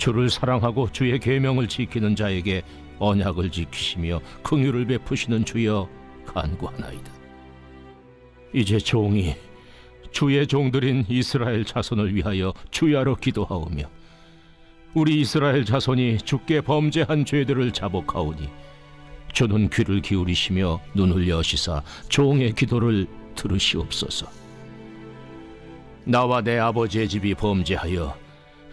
주를 사랑하고 주의 계명을 지키는 자에게 언약을 지키시며 긍휼을 베푸시는 주여 간구하나이다. 이제 종이 주의 종들인 이스라엘 자손을 위하여 주야로 기도하오며 우리 이스라엘 자손이 주께 범죄한 죄들을 자복하오니 주는 귀를 기울이시며 눈을 여시사 종의 기도를 들으시옵소서. 나와 내 아버지의 집이 범죄하여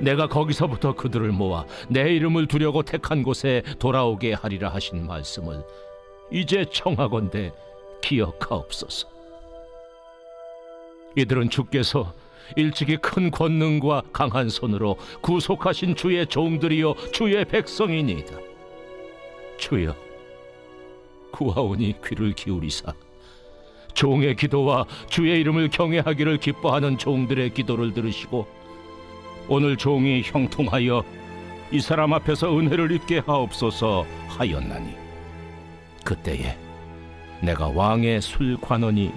내가 거기서부터 그들을 모아 내 이름을 두려고 택한 곳에 돌아오게 하리라 하신 말씀을 이제 청하건대 기억하옵소서 이들은 주께서 일찍이 큰 권능과 강한 손으로 구속하신 주의 종들이요 주의 백성이니이다. 주여 구하오니 귀를 기울이사 종의 기도와 주의 이름을 경외하기를 기뻐하는 종들의 기도를 들으시고 오늘 종이 형통하여 이 사람 앞에서 은혜를 입게 하옵소서 하였나니 그때에 내가 왕의 술관원이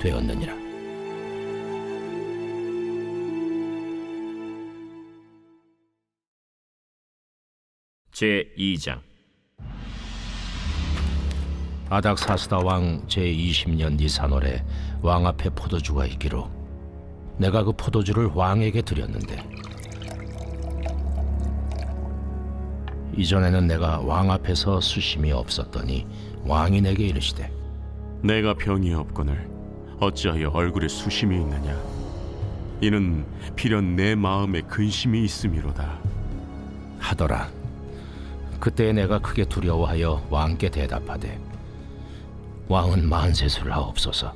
되었느니라. 제 2장 아닥사스다 왕 제20년 니산월에 왕 앞에 포도주가 있기로 내가 그 포도주를 왕에게 드렸는데 이전에는 내가 왕 앞에서 수심이 없었더니 왕이 내게 이르시되 내가 병이 없거늘 어찌하여 얼굴에 수심이 있느냐? 이는 필연 내 마음에 근심이 있음이로다. 하더라. 그때 내가 크게 두려워하여 왕께 대답하되 왕은 만세수를 하옵소서.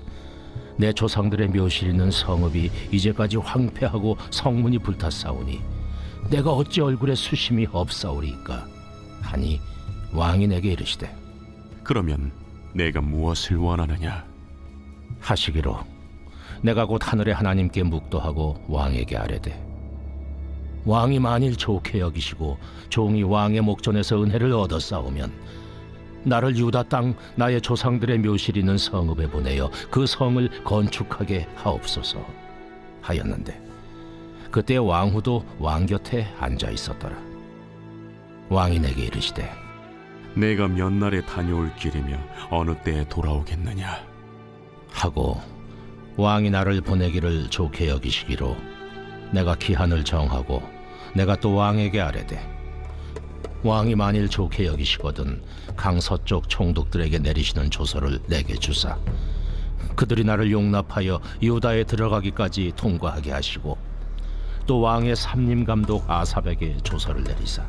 내 조상들의 묘실 있는 성읍이 이제까지 황폐하고 성문이 불탔사오니 내가 어찌 얼굴에 수심이 없사오리까? 하니 왕이 내게 이르시되 그러면 내가 무엇을 원하느냐? 하시기로 내가 곧 하늘의 하나님께 묵도하고 왕에게 아뢰되 왕이 만일 좋게 여기시고 종이 왕의 목전에서 은혜를 얻었사오면 나를 유다 땅 나의 조상들의 묘실 있는 성읍에 보내어 그 성을 건축하게 하옵소서 하였는데 그때 왕후도 왕 곁에 앉아 있었더라. 왕이 내게 이르시되 내가 몇 날에 다녀올 길이며 어느 때에 돌아오겠느냐? 하고 왕이 나를 보내기를 좋게 여기시기로 내가 기한을 정하고 내가 또 왕에게 아뢰되 왕이 만일 좋게 여기시거든 강서쪽 총독들에게 내리시는 조서를 내게 주사 그들이 나를 용납하여 유다에 들어가기까지 통과하게 하시고 또 왕의 삼림 감독 아삽에게 조서를 내리사.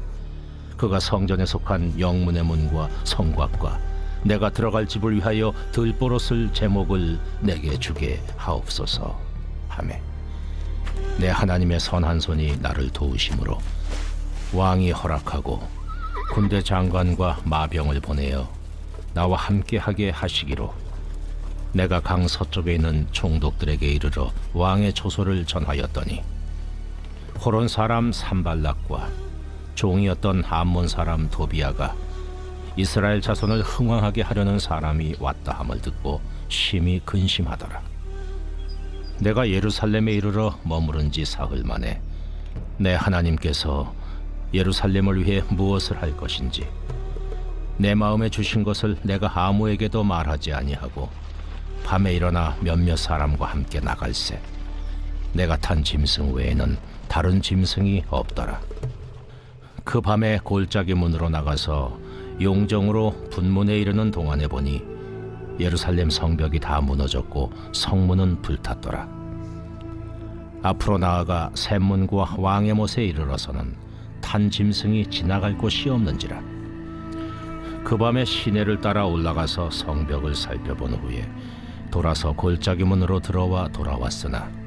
그가 성전에 속한 영문의 문과 성곽과 내가 들어갈 집을 위하여 들보로 쓸 제목을 내게 주게 하옵소서 하매. 내 하나님의 선한 손이 나를 도우심으로 왕이 허락하고 군대 장관과 마병을 보내어 나와 함께하게 하시기로 내가 강 서쪽에 있는 총독들에게 이르러 왕의 조소를 전하였더니 호론 사람 산발락과 종이었던 암몬 사람 도비아가 이스라엘 자손을 흥왕하게 하려는 사람이 왔다 함을 듣고 심히 근심하더라. 내가 예루살렘에 이르러 머무른 지 사흘 만에 내 하나님께서 예루살렘을 위해 무엇을 할 것인지 내 마음에 주신 것을 내가 아무에게도 말하지 아니하고 밤에 일어나 몇몇 사람과 함께 나갈새 내가 탄 짐승 외에는 다른 짐승이 없더라. 그 밤에 골짜기 문으로 나가서 용정으로 분문에 이르는 동안에 보니 예루살렘 성벽이 다 무너졌고 성문은 불탔더라. 앞으로 나아가 샘문과 왕의 못에 이르러서는 탄 짐승이 지나갈 곳이 없는지라. 그 밤에 시내를 따라 올라가서 성벽을 살펴본 후에 돌아서 골짜기 문으로 들어와 돌아왔으나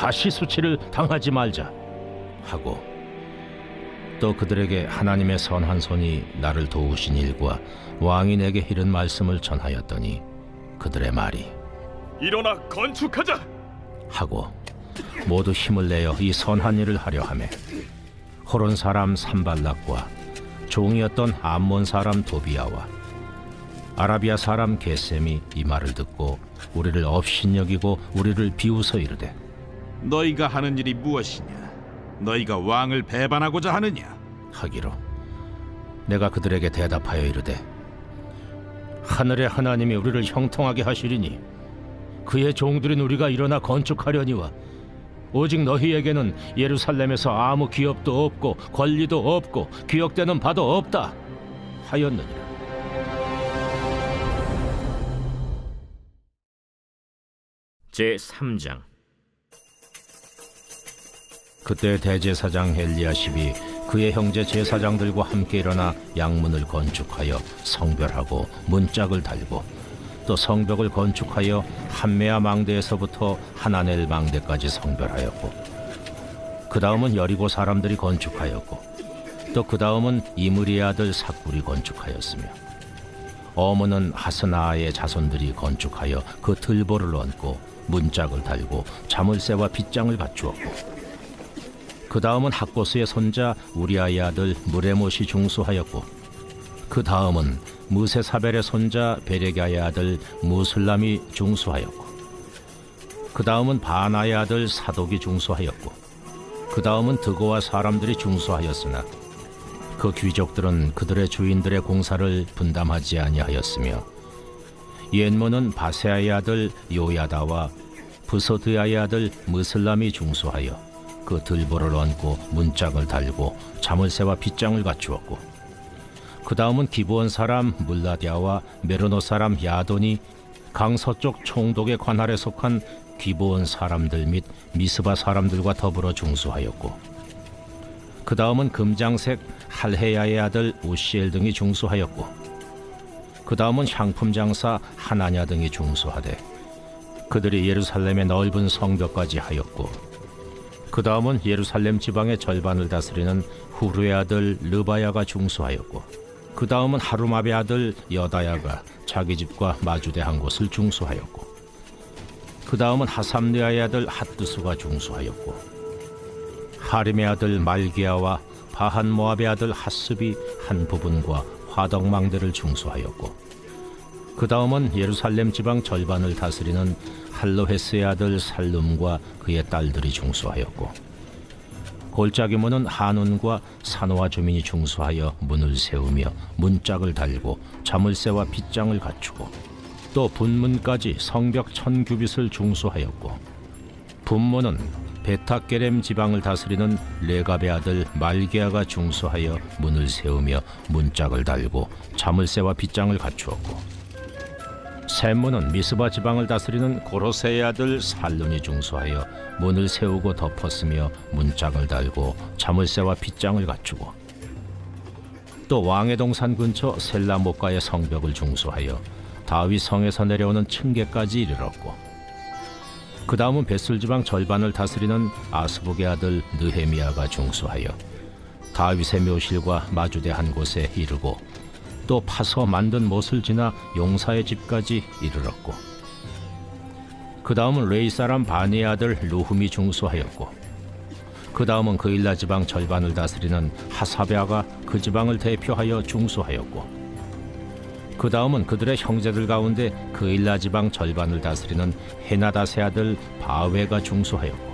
다시 수치를 당하지 말자 하고 또 그들에게 하나님의 선한 손이 나를 도우신 일과 왕이 내게 이른 말씀을 전하였더니 그들의 말이 일어나 건축하자. 하고 모두 힘을 내어 이 선한 일을 하려 하매 호론 사람 산발락과 종이었던 암몬 사람 도비아와 아라비아 사람 게셈이 이 말을 듣고 우리를 업신여기고 우리를 비웃어 이르되 너희가 하는 일이 무엇이냐? 너희가 왕을 배반하고자 하느냐? 하기로 내가 그들에게 대답하여 이르되 하늘의 하나님이 우리를 형통하게 하시리니 그의 종들인 우리가 일어나 건축하려니와 오직 너희에게는 예루살렘에서 아무 기업도 없고 권리도 없고 기억되는 바도 없다 하였느니라 제 3장 그때 대제사장 헬리야십이 그의 형제 제사장들과 함께 일어나 양문을 건축하여 성별하고 문짝을 달고 또 성벽을 건축하여 한메아 망대에서부터 하나넬 망대까지 성별하였고 그 다음은 여리고 사람들이 건축하였고 또 그 다음은 이므리의 아들 삭굴이 건축하였으며 어머는 하스나의 자손들이 건축하여 그 들보를 얹고 문짝을 달고 자물쇠와 빗장을 갖추었고 그 다음은 학고스의 손자 우리아의 아들 무레못이 중수하였고 그 다음은 무세사벨의 손자 베레가의 아들 무슬람이 중수하였고 그 다음은 바나의 아들 사독이 중수하였고 그 다음은 드고와 사람들이 중수하였으나 그 귀족들은 그들의 주인들의 공사를 분담하지 아니하였으며 옛모는 바세아의 아들 요야다와 부소드야의 아들 무슬람이 중수하여 그 들보를 얹고 문짝을 달고 자물쇠와 빗장을 갖추었고 그 다음은 기브온 사람 물라디아와 메르노 사람 야돈이 강 서쪽 총독의 관할에 속한 기브온 사람들 및 미스바 사람들과 더불어 중수하였고 그 다음은 금장색 할헤야의 아들 우시엘 등이 중수하였고 그 다음은 향품 장사 하나냐 등이 중수하되 그들이 예루살렘의 넓은 성벽까지 하였고 그 다음은 예루살렘 지방의 절반을 다스리는 후르의 아들 르바야가 중수하였고 그 다음은 하루마베 아들 여다야가 자기 집과 마주대한 곳을 중수하였고 그 다음은 하삼르아의 아들 핫두수가 중수하였고 하림의 아들 말기야와 바한 모압의 아들 하스비 한 부분과 화덕망대를 중수하였고 그 다음은 예루살렘 지방 절반을 다스리는 할로헤스의 아들 살룸과 그의 딸들이 중수하였고 골짜기 문은 한운과 산호와 주민이 중수하여 문을 세우며 문짝을 달고 자물쇠와 빗장을 갖추고 또 분문까지 성벽 천 규빗을 중수하였고 분문은 베타게렘 지방을 다스리는 레갑의 아들 말게아가 중수하여 문을 세우며 문짝을 달고 자물쇠와 빗장을 갖추었고 샘문은 미스바 지방을 다스리는 고로세의 아들 살룬이 중수하여 문을 세우고 덮었으며 문짝을 달고 자물쇠와 빗장을 갖추고 또 왕의 동산 근처 셀라목가의 성벽을 중수하여 다윗 성에서 내려오는 층계까지 이르렀고 그 다음은 벳술 지방 절반을 다스리는 아스북의 아들 느헤미야가 중수하여 다윗의 묘실과 마주대한 곳에 이르고 또 파서 만든 못을 지나 용사의 집까지 이르렀고 그 다음은 레이 사람 바니의 아들 루흠이 중수하였고 그 다음은 그일라 지방 절반을 다스리는 하사베아가 그 지방을 대표하여 중수하였고 그 다음은 그들의 형제들 가운데 그일라 지방 절반을 다스리는 헤나다세 아들 바웨가 중수하였고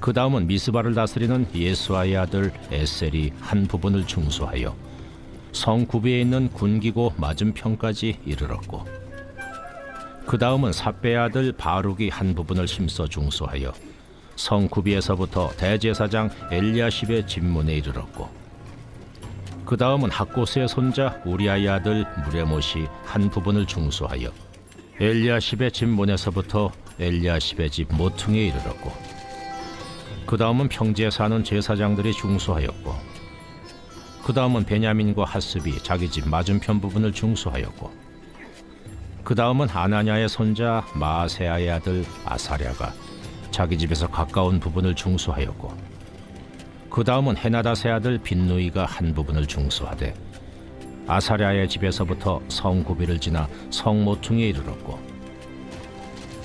그 다음은 미스바를 다스리는 예수아의 아들 에셀이 한 부분을 중수하여 성 구비에 있는 군기고 맞은편까지 이르렀고 그 다음은 삽배의 아들 바룩이 한 부분을 심서 중수하여 성 구비에서부터 대제사장 엘리야십의 집문에 이르렀고 그 다음은 학고스의 손자 우리아의 아들 무레못이 한 부분을 중수하여 엘리야십의 집문에서부터 엘리야십의 집 모퉁이에 이르렀고 그 다음은 평지에 사는 제사장들이 중수하였고 그 다음은 베냐민과 하스비 자기 집 맞은편 부분을 중수하였고 그 다음은 하나냐의 손자 마세아의 아들 아사랴가 자기 집에서 가까운 부분을 중수하였고 그 다음은 헤나다세 아들 빈누이가 한 부분을 중수하되 아사랴의 집에서부터 성구비를 지나 성모퉁이에 이르렀고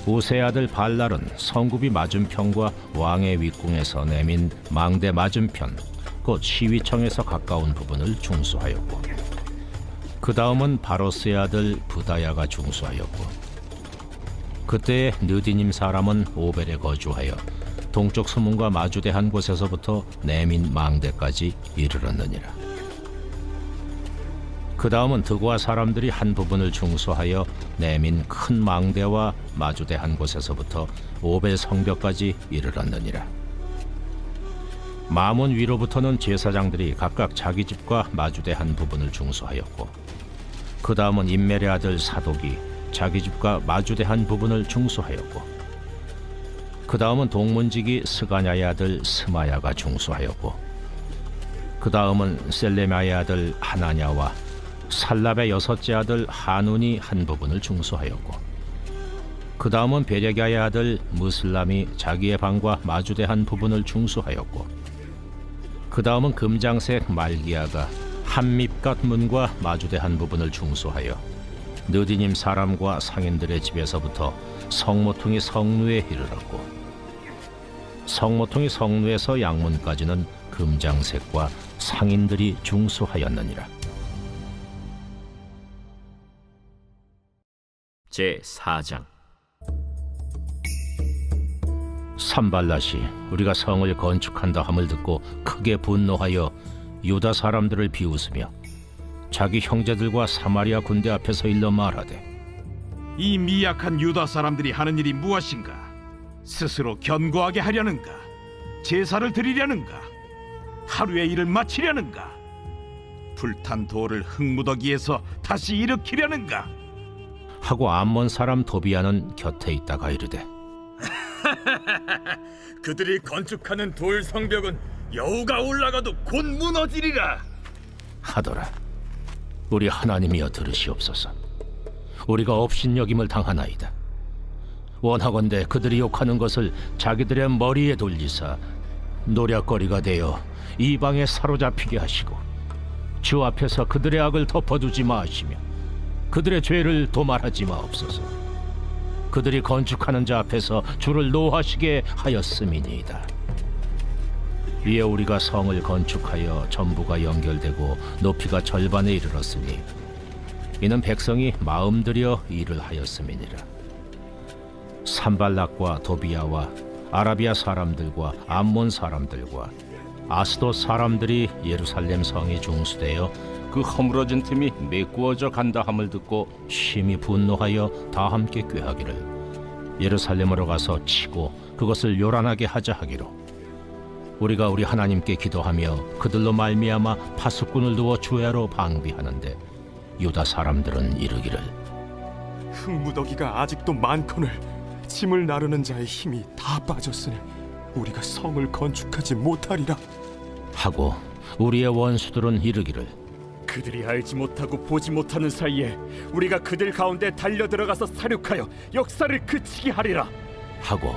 우세 아들 발랄은 성구비 맞은편과 왕의 윗궁에서 내민 망대 맞은편 곧 시위청에서 가까운 부분을 중수하였고 그 다음은 바로스의 아들 부다야가 중수하였고 그때 느디님 사람은 오벨에 거주하여 동쪽 수문과 마주대한 곳에서부터 내민 망대까지 이르렀느니라. 그 다음은 드고아 사람들이 한 부분을 중수하여 내민 큰 망대와 마주대한 곳에서부터 오벨 성벽까지 이르렀느니라. 마문 위로부터는 제사장들이 각각 자기 집과 마주대한 부분을 중수하였고 그 다음은 인멜의 아들 사독이 자기 집과 마주대한 부분을 중수하였고 그 다음은 동문직이 스가냐의 아들 스마야가 중수하였고 그 다음은 셀레마의 아들 하나냐와 살랍의 여섯째 아들 하눈이 한 부분을 중수하였고 그 다음은 베레가의 아들 무슬람이 자기의 방과 마주대한 부분을 중수하였고 그 다음은 금장색 말기야가 한밉갓 문과 마주대한 부분을 중수하여 느디님 사람과 상인들의 집에서부터 성모퉁이 성루에 이르렀고 성모퉁이 성루에서 양문까지는 금장색과 상인들이 중수하였느니라. 제 4장 산발라시 우리가 성을 건축한다 함을 듣고 크게 분노하여 유다 사람들을 비웃으며 자기 형제들과 사마리아 군대 앞에서 일러 말하되 이 미약한 유다 사람들이 하는 일이 무엇인가? 스스로 견고하게 하려는가? 제사를 드리려는가? 하루의 일을 마치려는가? 불탄 돌을 흙무더기에서 다시 일으키려는가? 하고 암몬 사람 도비아는 곁에 있다가 이르되 그들이 건축하는 돌 성벽은 여우가 올라가도 곧 무너지리라. 하더라. 우리 하나님이여 들으시옵소서. 우리가 업신여김을 당하나이다. 원하건대 그들이 욕하는 것을 자기들의 머리에 돌리사 노략거리가 되어 이방에 사로잡히게 하시고 주 앞에서 그들의 악을 덮어두지 마시며 그들의 죄를 도말하지 마옵소서 그들이 건축하는 자 앞에서 주를 노하시게 하였음이니이다. 이에 우리가 성을 건축하여 전부가 연결되고 높이가 절반에 이르렀으니 이는 백성이 마음 들여 일을 하였음이니라. 산발락과 도비아와 아라비아 사람들과 암몬 사람들과 아스도 사람들이 예루살렘 성이 중수되어 그 허물어진 틈이 메꾸어져 간다 함을 듣고 심히 분노하여 다 함께 꾀하기를 예루살렘으로 가서 치고 그것을 요란하게 하자 하기로 우리가 우리 하나님께 기도하며 그들로 말미암아 파수꾼을 두어 주야로 방비하는데 유다 사람들은 이르기를 흙무더기가 아직도 많거늘 짐을 나르는 자의 힘이 다 빠졌으니 우리가 성을 건축하지 못하리라. 하고 우리의 원수들은 이르기를 그들이 알지 못하고 보지 못하는 사이에 우리가 그들 가운데 달려 들어가서 사륙하여 역사를 그치게 하리라. 하고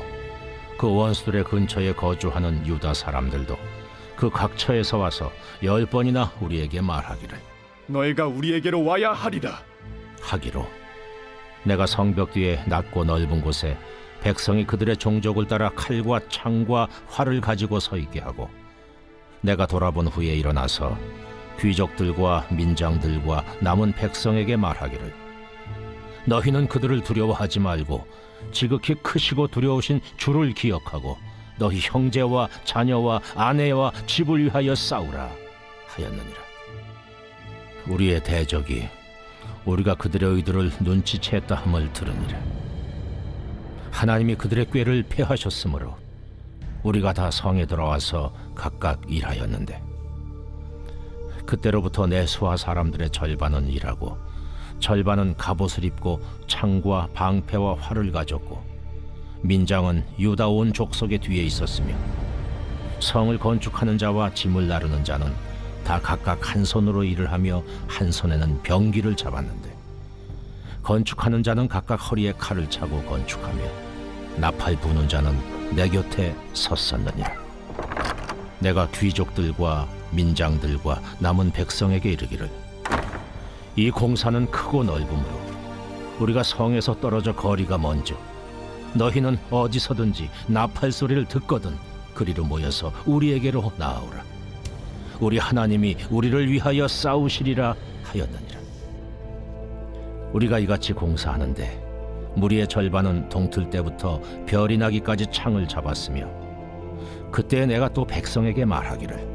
그 원수들의 근처에 거주하는 유다 사람들도 그 각처에서 와서 열 번이나 우리에게 말하기를 너희가 우리에게로 와야 하리라. 하기로 내가 성벽 뒤에 낮고 넓은 곳에 백성이 그들의 종족을 따라 칼과 창과 활을 가지고 서 있게 하고 내가 돌아본 후에 일어나서 귀족들과 민장들과 남은 백성에게 말하기를 너희는 그들을 두려워하지 말고 지극히 크시고 두려우신 주를 기억하고 너희 형제와 자녀와 아내와 집을 위하여 싸우라 하였느니라 우리의 대적이 우리가 그들의 의도를 눈치챘다 함을 들으니라. 하나님이 그들의 꾀를 패하셨으므로 우리가 다 성에 들어와서 각각 일하였는데 그때로부터 내 수하 사람들의 절반은 일하고 절반은 갑옷을 입고 창과 방패와 활을 가졌고 민장은 유다 온 족속의 뒤에 있었으며 성을 건축하는 자와 짐을 나르는 자는 다 각각 한 손으로 일을 하며 한 손에는 병기를 잡았는데 건축하는 자는 각각 허리에 칼을 차고 건축하며 나팔 부는 자는 내 곁에 섰었느니라. 내가 귀족들과 민장들과 남은 백성에게 이르기를. 이 공사는 크고 넓으므로 우리가 성에서 떨어져 거리가 먼저 너희는 어디서든지 나팔 소리를 듣거든 그리로 모여서 우리에게로 나아오라. 우리 하나님이 우리를 위하여 싸우시리라 하였느니라. 우리가 이같이 공사하는데 무리의 절반은 동틀 때부터 별이 나기까지 창을 잡았으며 그때 내가 또 백성에게 말하기를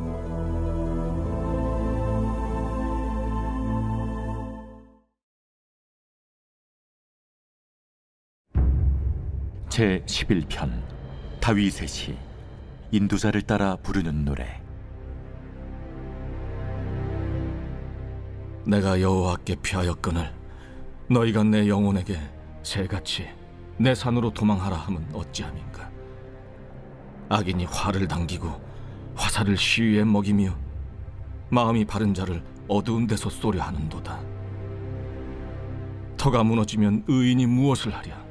제 11편 다윗의 시 인도자를 따라 부르는 노래. 내가 여호와께 피하였거늘 너희가 내 영혼에게 새같이 내 산으로 도망하라 함은 어찌함인가? 악인이 활을 당기고 화살을 시위에 먹이며 마음이 바른 자를 어두운 데서 쏘려 하는도다. 터가 무너지면 의인이 무엇을 하랴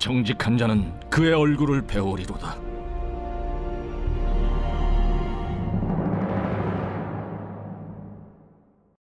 정직한 자는 그의 얼굴을 배우리로다.